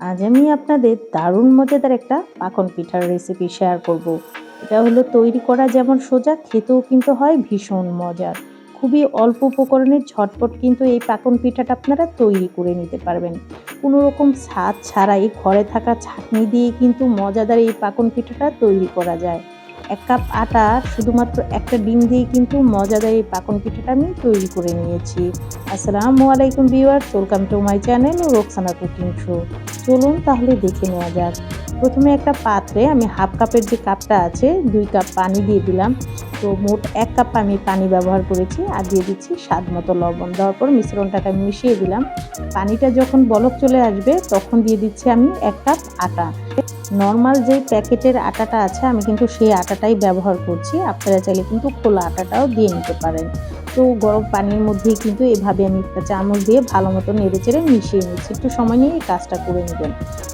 আজ আমি আপনাদের দারুণ মজাদার একটা পাকন পিঠার রেসিপি শেয়ার করব। এটা হলো তৈরি করা যেমন সোজা, খেতেও কিন্তু হয় ভীষণ মজার। খুবই অল্প উপকরণের ঝটপট কিন্তু এই পাকন পিঠাটা আপনারা তৈরি করে নিতে পারবেন। কোনো রকম ছাদ ছাড়াই ঘরে থাকা ছাঁকনি দিয়ে কিন্তু মজাদার এই পাকন পিঠাটা তৈরি করা যায়। এক কাপ আটা শুধুমাত্র একটা ডিম দিয়ে কিন্তু মজাদার এই পাকন পিঠাটা আমি তৈরি করে নিয়েছি। আসসালামু আলাইকুম viewers, welcome to my channel Roksana cooking show. চলুন তাহলে দেখে নেওয়া যাক। প্রথমে একটা পাত্রে আমি হাফ কাপের যে কাপটা আছে, দুই কাপ পানি দিয়ে দিলাম। তো মোট এক কাপ আমি পানি ব্যবহার করেছি আর দিয়ে দিচ্ছি স্বাদ মতো লবণ। দেওয়ার পর মিশ্রণটাকে আমি মিশিয়ে দিলাম। পানিটা যখন বলক চলে আসবে, তখন দিয়ে দিচ্ছি আমি এক কাপ আটা। নর্মাল যে প্যাকেটের আটাটা আছে, আমি কিন্তু সেই আটাটাই ব্যবহার করছি। আপনারা চাইলে কিন্তু খোলা আটাটাও দিয়ে নিতে পারেন। তো গরম পানির মধ্যেই কিন্তু এভাবে আমি একটা চামচ দিয়ে ভালো মতো নেড়ে চেড়ে মিশিয়ে নিচ্ছি। একটু সময় নিয়ে এই কাজটা করে নেবেন।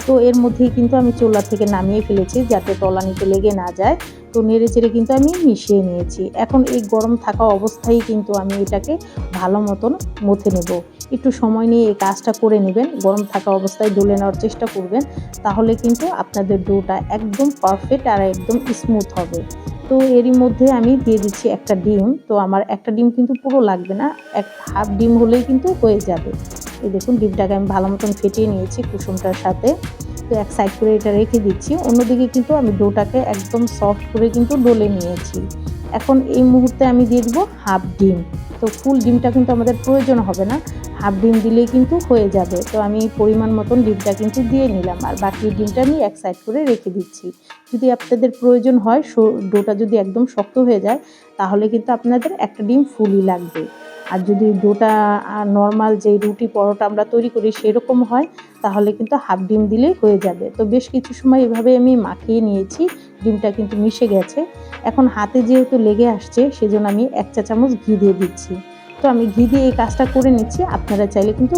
তো এর মধ্যেই কিন্তু আমি চোলা থেকে নামিয়ে ফেলেছি যাতে তলানিতে লেগে না যায়। তো নেড়ে চেড়ে কিন্তু আমি মিশিয়ে নিয়েছি। এখন এই গরম থাকা অবস্থায় কিন্তু আমি এটাকে ভালো মতন মথে নেব। একটু সময় নিয়ে এই কাজটা করে নেবেন। গরম থাকা অবস্থায় ডলে নেওয়ার চেষ্টা করবেন। তাহলে কিন্তু আপনাদের ডোটা একদম পারফেক্ট আর একদম স্মুথ হবে। তো এরই মধ্যে আমি দিয়ে দিচ্ছি একটা ডিম। তো আমার একটা ডিম কিন্তু পুরো লাগবে না, এক হাফ ডিম হলেই কিন্তু হয়ে যাবে। এই দেখুন, ডিমটাকে আমি ভালো মতন ফেটিয়ে নিয়েছি কুসুমটার সাথে। তো এক সাইড করে এটা রেখে দিচ্ছি। অন্যদিকে কিন্তু আমি ডোটাকে একদম সফট করে কিন্তু ডলে নিয়েছি। এখন এই মুহূর্তে আমি দিয়ে দেবো হাফ ডিম। তো ফুল ডিমটা কিন্তু আমাদের প্রয়োজন হবে না। হাফ ডিম দিলেই কিন্তু হয়ে যাবে। তো আমি পরিমাণ মতন ডিমটা কিন্তু দিয়ে নিলাম। আর বাকি ডিমটা আমি এক সাইড করে রেখে দিচ্ছি। যদি আপনাদের প্রয়োজন হয় ডোটা যদি একদম শক্ত হয়ে যায়, তাহলে কিন্তু আপনাদের একটা ডিম ফুলই লাগবে। আর যদি ডোটা নর্মাল যে রুটি পরোটা আমরা তৈরি করি সেরকম হয়, তাহলে কিন্তু হাফ ডিম দিলেই হয়ে যাবে। তো বেশ কিছু সময় এভাবে আমি মাখিয়ে নিয়েছি, ডিমটা কিন্তু মিশে গেছে। এখন হাতে যেহেতু লেগে আসছে, সেজন্য আমি এক চা চামচ ঘি দিয়ে দিচ্ছি। তো আমি ঘি দিয়ে এই কাজটা করে নিচ্ছি। আপনারা চাইলে কিন্তু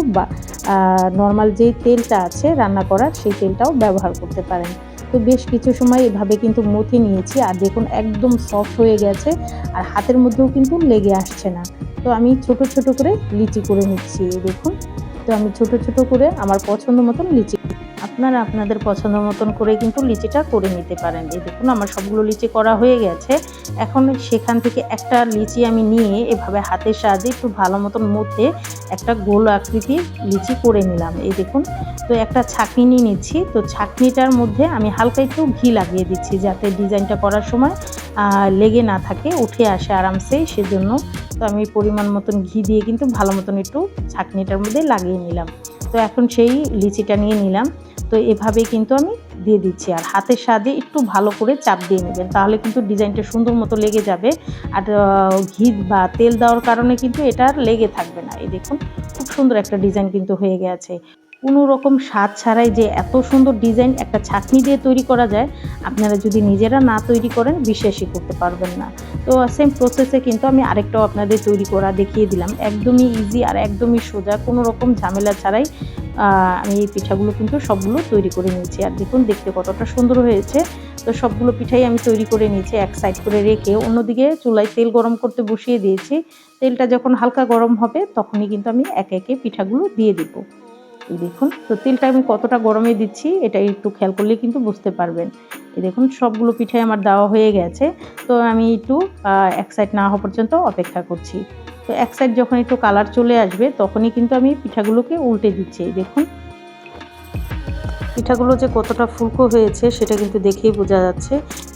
নর্মাল যেই তেলটা আছে রান্না করার সেই তেলটাও ব্যবহার করতে পারেন। তো বেশ কিছু সময় এভাবে কিন্তু মথে নিয়েছি আর দেখুন একদম সফট হয়ে গেছে আর হাতের মধ্যেও কিন্তু লেগে আসছে না। তো আমি ছোট ছোট করে লিচি করে নিচ্ছি, দেখুন। তো আমি ছোট ছোট করে আমার পছন্দ মতন লিচি আপনারা আপনাদের পছন্দ মতন করে কিন্তু লিচিটা করে নিতে পারেন। এই দেখুন, আমার সবগুলো লিচি করা হয়ে গেছে। এখন সেখান থেকে একটা লিচি আমি নিয়ে এভাবে হাতের সাহায্যে একটু ভালো মতন মধ্যে একটা গোল আকৃতির লিচি করে নিলাম। এই দেখুন, তো একটা ছাকনি নিচ্ছি। তো ছাকনিটার মধ্যে আমি হালকা একটু ঘি লাগিয়ে দিচ্ছি যাতে ডিজাইনটা করার সময় লেগে না থাকে, উঠে আসে আরামসে। সেজন্য তো আমি পরিমাণ মতন ঘি দিয়ে কিন্তু ভালো মতন একটু ছাকনিটার মধ্যে লাগিয়ে নিলাম। তো এখন সেই লিচিটা নিয়ে নিলাম। তো এভাবে কিন্তু আমি দিয়ে দিচ্ছি। আর হাতের স্বাদে একটু ভালো করে চাপ দিয়ে নেবেন। তাহলে কিন্তু ডিজাইনটা সুন্দর মতো লেগে যাবে। আর ঘি বা তেল দেওয়ার কারণে কিন্তু এটা লেগে থাকবে না। এই দেখুন, খুব সুন্দর একটা ডিজাইন কিন্তু হয়ে গেছে। কোনো রকম স্বাদ ছাড়াই যে এত সুন্দর ডিজাইন একটা ছাকনি দিয়ে তৈরি করা যায়, আপনারা যদি নিজেরা না তৈরি করেন, বিশ্বাসই করতে পারবেন না। তো সেম প্রসেসে কিন্তু আমি আরেকটাও আপনাদের তৈরি করা দেখিয়ে দিলাম। একদমই ইজি আর একদমই সোজা, কোনো রকম ঝামেলা ছাড়াই আমি এই পিঠাগুলো কিন্তু সবগুলো তৈরি করে নিয়েছি। আর দেখুন, দেখতে কতটা সুন্দর হয়েছে। তো সবগুলো পিঠাই আমি তৈরি করে নিয়েছি, এক সাইড করে রেখে। অন্যদিকে চুলায় তেল গরম করতে বসিয়ে দিয়েছি। তেলটা যখন হালকা গরম হবে, তখনই কিন্তু আমি একে একে পিঠাগুলো দিয়ে দেবো। এই দেখুন, তো তেলটা আমি কতটা গরমে দিচ্ছি এটা একটু খেয়াল করলে কিন্তু বুঝতে পারবেন। এই দেখুন, সবগুলো পিঠাই আমার দেওয়া হয়ে গেছে, তো আমি একটু এক সাইড না হওয়া পর্যন্ত অপেক্ষা করছি। তো এক সাইড যখন একটু কালার চলে আসবে, তখনই কিন্তু আমি পিঠাগুলোকে উল্টে দিচ্ছি, এই দেখুন। পিঠাগুলো যে কতটা ফুলকো হয়েছে, সেটা কিন্তু দেখেই বোঝা যাচ্ছে।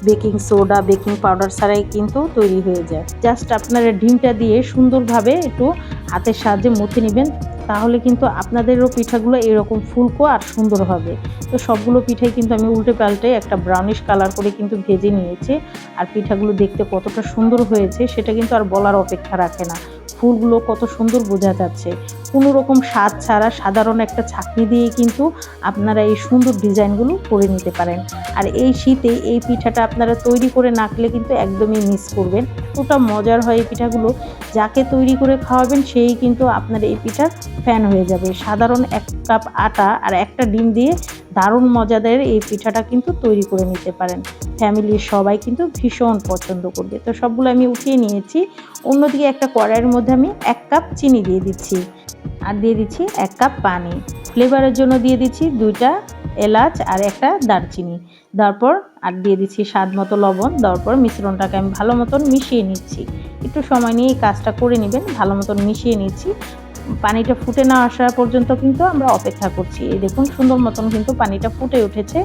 বেকিং সোডা, বেকিং পাউডার ছাড়াই কিন্তু তৈরি হয়ে যায়। জাস্ট আপনারা ডিমটা দিয়ে সুন্দরভাবে একটু হাতের সাহায্যে মুথে নেবেন। তাহলে কিন্তু আপনাদেরও পিঠাগুলো এরকম ফুলকো আর সুন্দর হবে। তো সবগুলো পিঠাই কিন্তু আমি উল্টে পাল্টে একটা ব্রাউনিশ কালার করে কিন্তু ভেজে নিয়েছি। আর পিঠাগুলো দেখতে কতটা সুন্দর হয়েছে, সেটা কিন্তু আর বলার অপেক্ষা রাখে না। ফুলগুলো কত সুন্দর বোঝা যাচ্ছে। কোনো রকম স্বাদ ছাড়া সাধারণ একটা ছাকনি দিয়ে কিন্তু আপনারা এই সুন্দর ডিজাইনগুলো করে নিতে পারেন। আর এই শীতে এই পিঠাটা আপনারা তৈরি করে না খেলে কিন্তু একদমই মিস করবেন। এতটা মজার হয় এই পিঠাগুলো। যাকে তৈরি করে খাওয়াবেন সেই কিন্তু আপনার এই পিঠার ফ্যান হয়ে যাবে। সাধারণ এক কাপ আটা আর একটা ডিম দিয়ে দারুণ মজাদার এই পিঠাটা কিন্তু তৈরি করে নিতে পারেন। ফ্যামিলির সবাই কিন্তু ভীষণ পছন্দ করবে। তো সবগুলো আমি উঠিয়ে নিয়েছি। অন্যদিকে একটা কড়াইয়ের মধ্যে আমি এক কাপ চিনি দিয়ে দিচ্ছি। আর দিয়ে দিচ্ছি এক কাপ পানি। ফ্লেভারের জন্য দিয়ে দিচ্ছি দুইটা এলাচ আর একটা দারচিনি। তারপর আর দিয়ে দিচ্ছি স্বাদ মতো লবণ। দেওয়ার পর মিশ্রণটাকে আমি ভালো মতন মিশিয়ে নিচ্ছি। একটু সময় নিয়ে এই কাজটা করে নেবেন। ভালো মতন মিশিয়ে নিচ্ছি। পানিটা ফুটে না আসা পর্যন্ত কিন্তু আমরা অপেক্ষা করছি। এই দেখুন, সুন্দর মতন কিন্তু পানিটা ফুটে উঠেছে।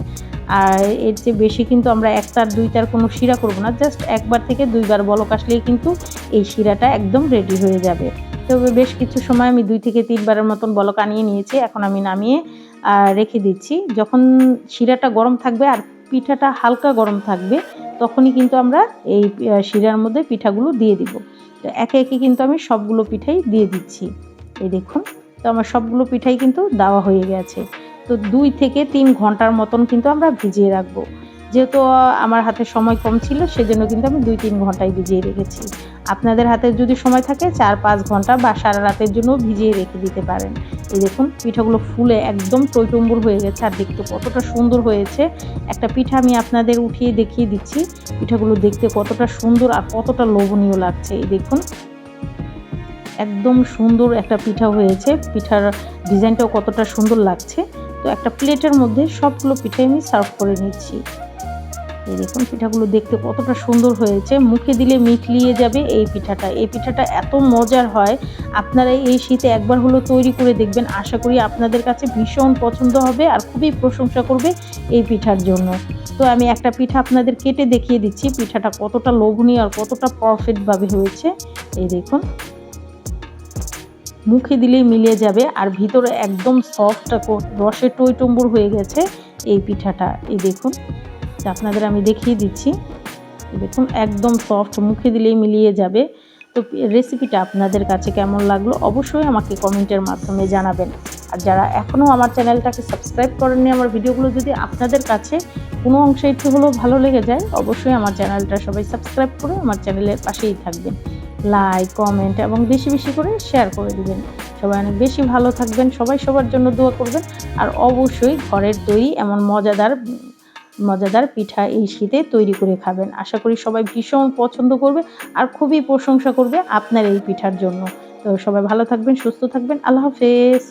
আর এর চেয়ে বেশি কিন্তু আমরা একটার দুইটার কোনো শিরা করব না। জাস্ট একবার থেকে দুইবার বলক আসলেই কিন্তু এই শিরাটা একদম রেডি হয়ে যাবে। তবে বেশ কিছু সময় আমি দুই থেকে তিনবারের মতন বলক আনিয়ে নিয়েছি। এখন আমি নামিয়ে রেখে দিচ্ছি। যখন শিরাটা গরম থাকবে আর পিঠাটা হালকা গরম থাকবে, তখনই কিন্তু আমরা এই শিরার মধ্যে পিঠাগুলো দিয়ে দিব। তো একে একে কিন্তু আমি সবগুলো পিঠাই দিয়ে দিচ্ছি। এই দেখুন, তো আমার সবগুলো পিঠাই কিন্তু দেওয়া হয়ে গেছে। তো দুই থেকে তিন ঘণ্টার মতন কিন্তু আমরা ভিজিয়ে রাখব। যেহেতু আমার হাতে সময় কম ছিল, সেজন্য কিন্তু আমি দুই তিন ঘন্টায় ভিজিয়ে রেখেছি। আপনাদের হাতে যদি সময় থাকে, চার পাঁচ ঘণ্টা বা সারা রাতের জন্য ভিজিয়ে রেখে দিতে পারেন। এই দেখুন, পিঠাগুলো ফুলে একদম টইটম্বুর হয়ে গেছে, আর দেখতে কতটা সুন্দর হয়েছে। একটা পিঠা আমি আপনাদের উঠিয়ে দেখিয়ে দিচ্ছি, পিঠাগুলো দেখতে কতটা সুন্দর আর কতটা লোভনীয় লাগছে। এই দেখুন একদম সুন্দর একটা পিঠা হয়েছে। পিঠার ডিজাইনটাও কতটা সুন্দর লাগছে। তো একটা প্লেটের মধ্যে সবগুলো পিঠাই আমি সার্ভ করে নিচ্ছি। এই দেখুন, পিঠাগুলো দেখতে কতটা সুন্দর হয়েছে। মুখে দিলে মিটলিয়ে যাবে এই পিঠাটা। এই পিঠাটা এত মজার হয়। আপনারা এই শীতে একবার হলো তৈরি করে দেখবেন। আশা করি আপনাদের কাছে ভীষণ পছন্দ হবে আর খুবই প্রশংসা করবে এই পিঠার জন্য। তো আমি একটা পিঠা আপনাদের কেটে দেখিয়ে দিচ্ছি। পিঠাটা কতটা লোভনীয় আর কতটা পারফেক্টভাবে হয়েছে। এই দেখুন। মুখে দিলেই মিলিয়ে যাবে আর ভিতরে একদম সফট রসে টইটম্বুর হয়ে গেছে এই পিঠাটা। এই দেখুন আপনাদের আমি দেখিয়ে দিচ্ছি। দেখুন, একদম সফট মুখে দিলেই মিলিয়ে যাবে। তো রেসিপিটা আপনাদের কাছে কেমন লাগল অবশ্যই আমাকে কমেন্টের মাধ্যমে জানাবেন। আর যারা এখনও আমার চ্যানেলটাকে সাবস্ক্রাইব করেননি, আমার ভিডিওগুলো যদি আপনাদের কাছে কোনো অংশে একটু হলেও ভালো লেগে যায়, অবশ্যই আমার চ্যানেলটা সবাই সাবস্ক্রাইব করে আমার চ্যানেলের পাশেই থাকবেন। লাইক কমেন্ট এবং বেশি বেশি করে শেয়ার করে দিবেন। সবাই অনেক বেশি ভালো থাকবেন, সবাই সবার জন্য দোয়া করবেন। আর অবশ্যই ঘরের তৈরি এমন মজাদার মজাদার পিঠা এই শীতে তৈরি করে খাবেন। আশা করি সবাই ভীষণ পছন্দ করবে আর খুবই প্রশংসা করবে আপনার এই পিঠার জন্য। তো সবাই ভালো থাকবেন, সুস্থ থাকবেন। আল্লাহ হাফেজ।